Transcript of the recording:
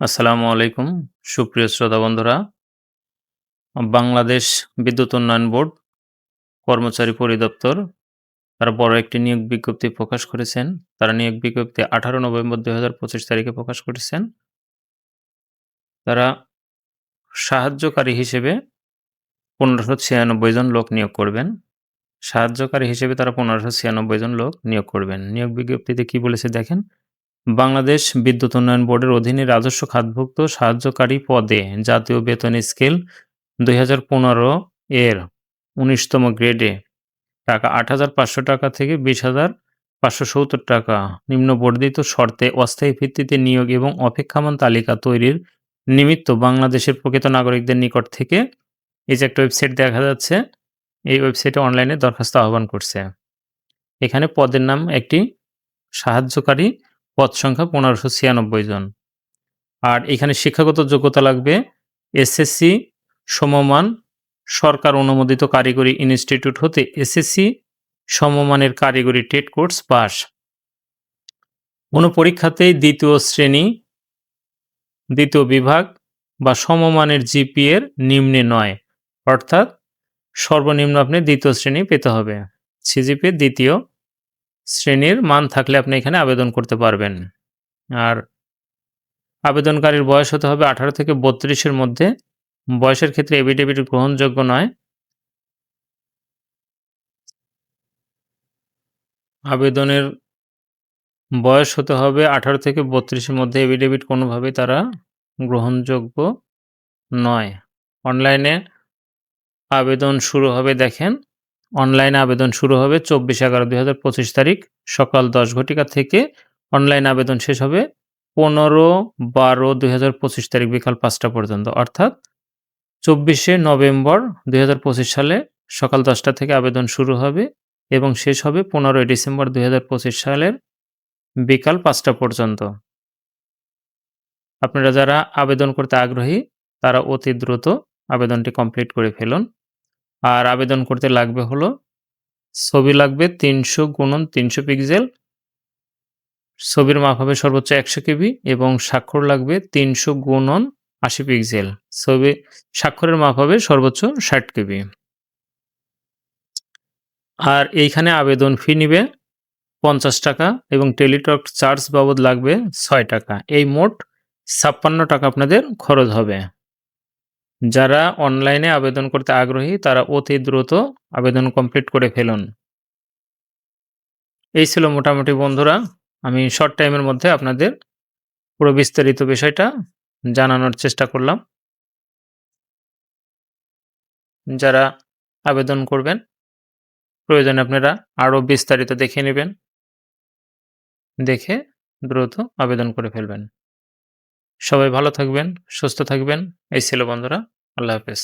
আসসালামু আলাইকুম, সুপ্রিয় শ্রোতা বন্ধুরা। বাংলাদেশ বিদ্যুৎ উন্নয়ন বোর্ড কর্মচারী পরিদপ্তর তারা বড় একটি নিয়োগ বিজ্ঞপ্তি প্রকাশ করেছেন। তারা নিয়োগ বিজ্ঞপ্তি আঠারো নভেম্বর দুই হাজার পঁচিশ তারিখে প্রকাশ করেছেন। তারা সাহায্যকারী হিসেবে পনেরোশো ছিয়ানব্বই জন লোক নিয়োগ করবেন। সাহায্যকারী হিসেবে তারা পনেরোশো ছিয়ানব্বই জন লোক নিয়োগ করবেন। নিয়োগ বিজ্ঞপ্তিতে কি বলেছে দেখেন বাংলাদেশ বিদ্যুৎ উন্নয়ন বোর্ডের অধীনে রাজস্ব খাতভুক্ত সাহায্যকারী পদে জাতীয় বেতন স্কেল দুই হাজার পনেরো এর উনিশতম গ্রেডে। টাকা আট হাজার পাঁচশো টাকা থেকে বিশ হাজার পাঁচশো সত্তর টাকা। নিম্নবর্ধিত শর্তে অস্থায়ী ভিত্তিতে নিয়োগ এবং অপেক্ষামান তালিকা তৈরির নিমিত্ত বাংলাদেশের প্রকৃত নাগরিকদের নিকট থেকে এই যে একটা ওয়েবসাইট দেখা যাচ্ছে, এই ওয়েবসাইটে অনলাইনে দরখাস্ত আহ্বান করছে। এখানে পদের নাম একটি সাহায্যকারী পদ সংখ্যা পনেরোশো ছিয়ানব্বই জন। আর এখানে শিক্ষাগত যোগ্যতা লাগবে এসএসসি সমমান সরকার অনুমোদিত কারিগরি ইনস্টিটিউট হতে এসএসসি সমমানের কারিগরি টেট কোর্স পাস। কোনো পরীক্ষাতেই দ্বিতীয় শ্রেণি, দ্বিতীয় বিভাগ বা সমমানের জিপিএর নিম্নে নয়, অর্থাৎ সর্বনিম্ন আপনি দ্বিতীয় শ্রেণি পেতে হবে। সিজিপি দ্বিতীয় শ্রেণির মান থাকলে আপনি এখানে আবেদন করতে পারবেন। আর আবেদনকারীর বয়স হতে হবে আঠারো থেকে বত্রিশের মধ্যে। বয়সের ক্ষেত্রে এভিডেভিট গ্রহণযোগ্য নয়। আবেদনের বয়স হতে হবে আঠারো থেকে বত্রিশের মধ্যে। এভিডেভিট কোনোভাবেই তারা গ্রহণযোগ্য নয়। অনলাইনে আবেদন শুরু হবে, দেখেন। অনলাইনে আবেদন শুরু হবে চব্বিশ এগারো দুই হাজার পঁচিশ তারিখ, সকাল দশ ঘটিকা থেকে অনলাইন আবেদন শেষ হবে পনেরো বারো দুই হাজার পঁচিশ তারিখ বিকাল পাঁচটা পর্যন্ত। অর্থাৎ চব্বিশে নভেম্বর দুই হাজার পঁচিশ সালে সকাল দশটা থেকে আবেদন শুরু হবে এবং শেষ হবে পনেরোই ডিসেম্বর দুই হাজার পঁচিশ সালের বিকাল পাঁচটা পর্যন্ত। আপনারা যারা আবেদন করতে আগ্রহী, তারা অতি দ্রুত আবেদনটি কমপ্লিট করে ফেলুন। আর আবেদন করতে লাগবে হলো ছবি লাগবে তিনশো গুণন তিনশো পিক্সেল ছবির মাপ হবে সর্বোচ্চ একশো কেবি এবং স্বাক্ষর লাগবে তিনশো গুণন আশি পিক্সেল ছবি স্বাক্ষরের মাপ হবে সর্বোচ্চ ষাট কেবি। আর এইখানে আবেদন ফি নিবে পঞ্চাশ টাকা এবং টেলিটক চার্জ বাবদ লাগবে ছয় টাকা। এই মোট ছাপ্পান্ন টাকা আপনাদের খরচ হবে। যারা অনলাইনে আবেদন করতে আগ্রহী, তারা অতি দ্রুত আবেদন কমপ্লিট করে ফেলুন। এই ছিল মোটামুটি বন্ধুরা, আমি শর্ট টাইমের মধ্যে আপনাদের পুরো বিস্তারিত বিষয়টা জানানোর চেষ্টা করলাম। যারা আবেদন করবেন, প্রয়োজনে আপনারা আরও বিস্তারিত দেখে নেবেন, দেখে দ্রুত আবেদন করে ফেলবেন। সবাই ভালো থাকবেন সুস্থ থাকবেন। এই ছিল বন্ধুরা আল্লাহ হাফেজ।